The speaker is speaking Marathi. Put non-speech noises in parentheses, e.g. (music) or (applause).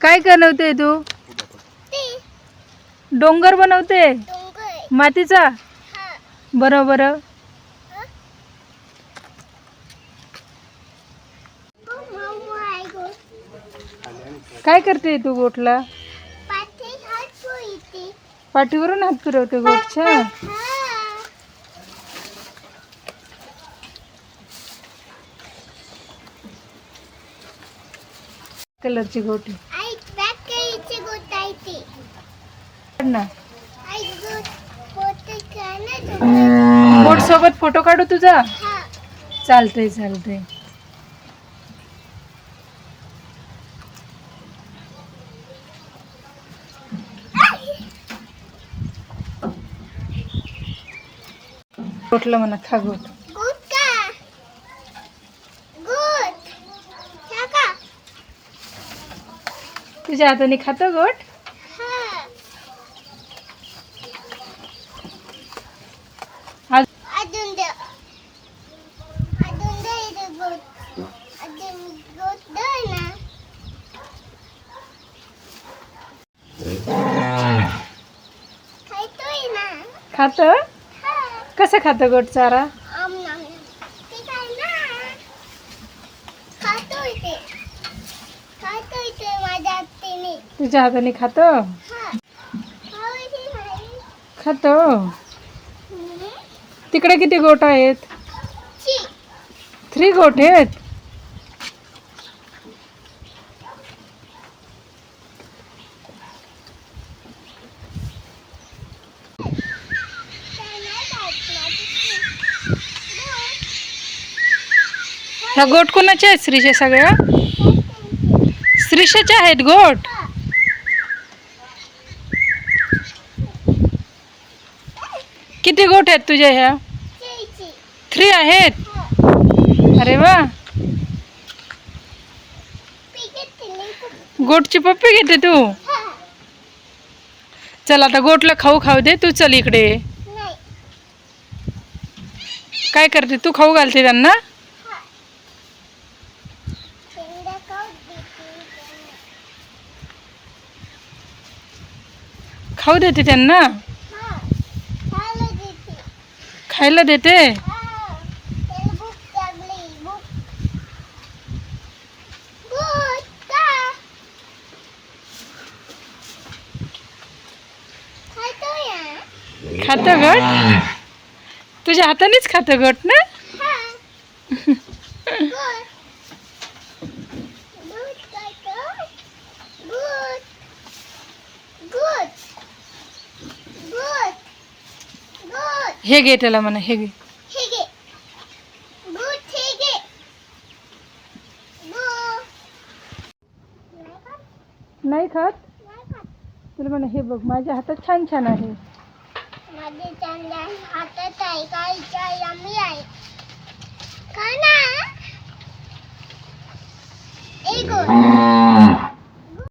काय बनवते तू? डोंगर बनवते? मातीचा? बरोबर. काय करते तू गोठला? पाठीवरून हात फिरवते गोठच्या कलरची गोटी काढ ना. बोट सोबत फोटो काढू तुझा? चालतंय चालतंय. गोठलं म्हणा खा गोट तुझ्या हाताने खातो गोट खात? कसं खातं गोट चारा? तुझ्या हाताने खातो? हा. खातो. तिकडे किती गोट आहेत? थ्री गोट आहेत काय नाही खात माझी गोट. ह्या गोट कोणाच्या आहेत? श्रीच्या सगळ्या? श्रीषाच्या आहेत गोट. किती गोट आहेत तुझ्या ह्या? थ्री आहेत? अरे वा. गोटची पप्पी घेते तू? चल आता गोटला खाऊ खाऊ दे तू चल इकडे. काय करते? तू खाऊ घालते त्यांना हा शेंगा खाऊ देते खाऊ देते त्यांना? हा खायला देते. हा हा? खातं गट तुझ्या हातानेच खातं गट ना (laughs) हा गुड गुड खातो गुड गुड गुड गुड हे घे त्याला म्हणा हे घे. नाही खात? तुला म्हणा हे बघ माझ्या हातात छान छान आहे. माझे चांगल्या हातात आहे काय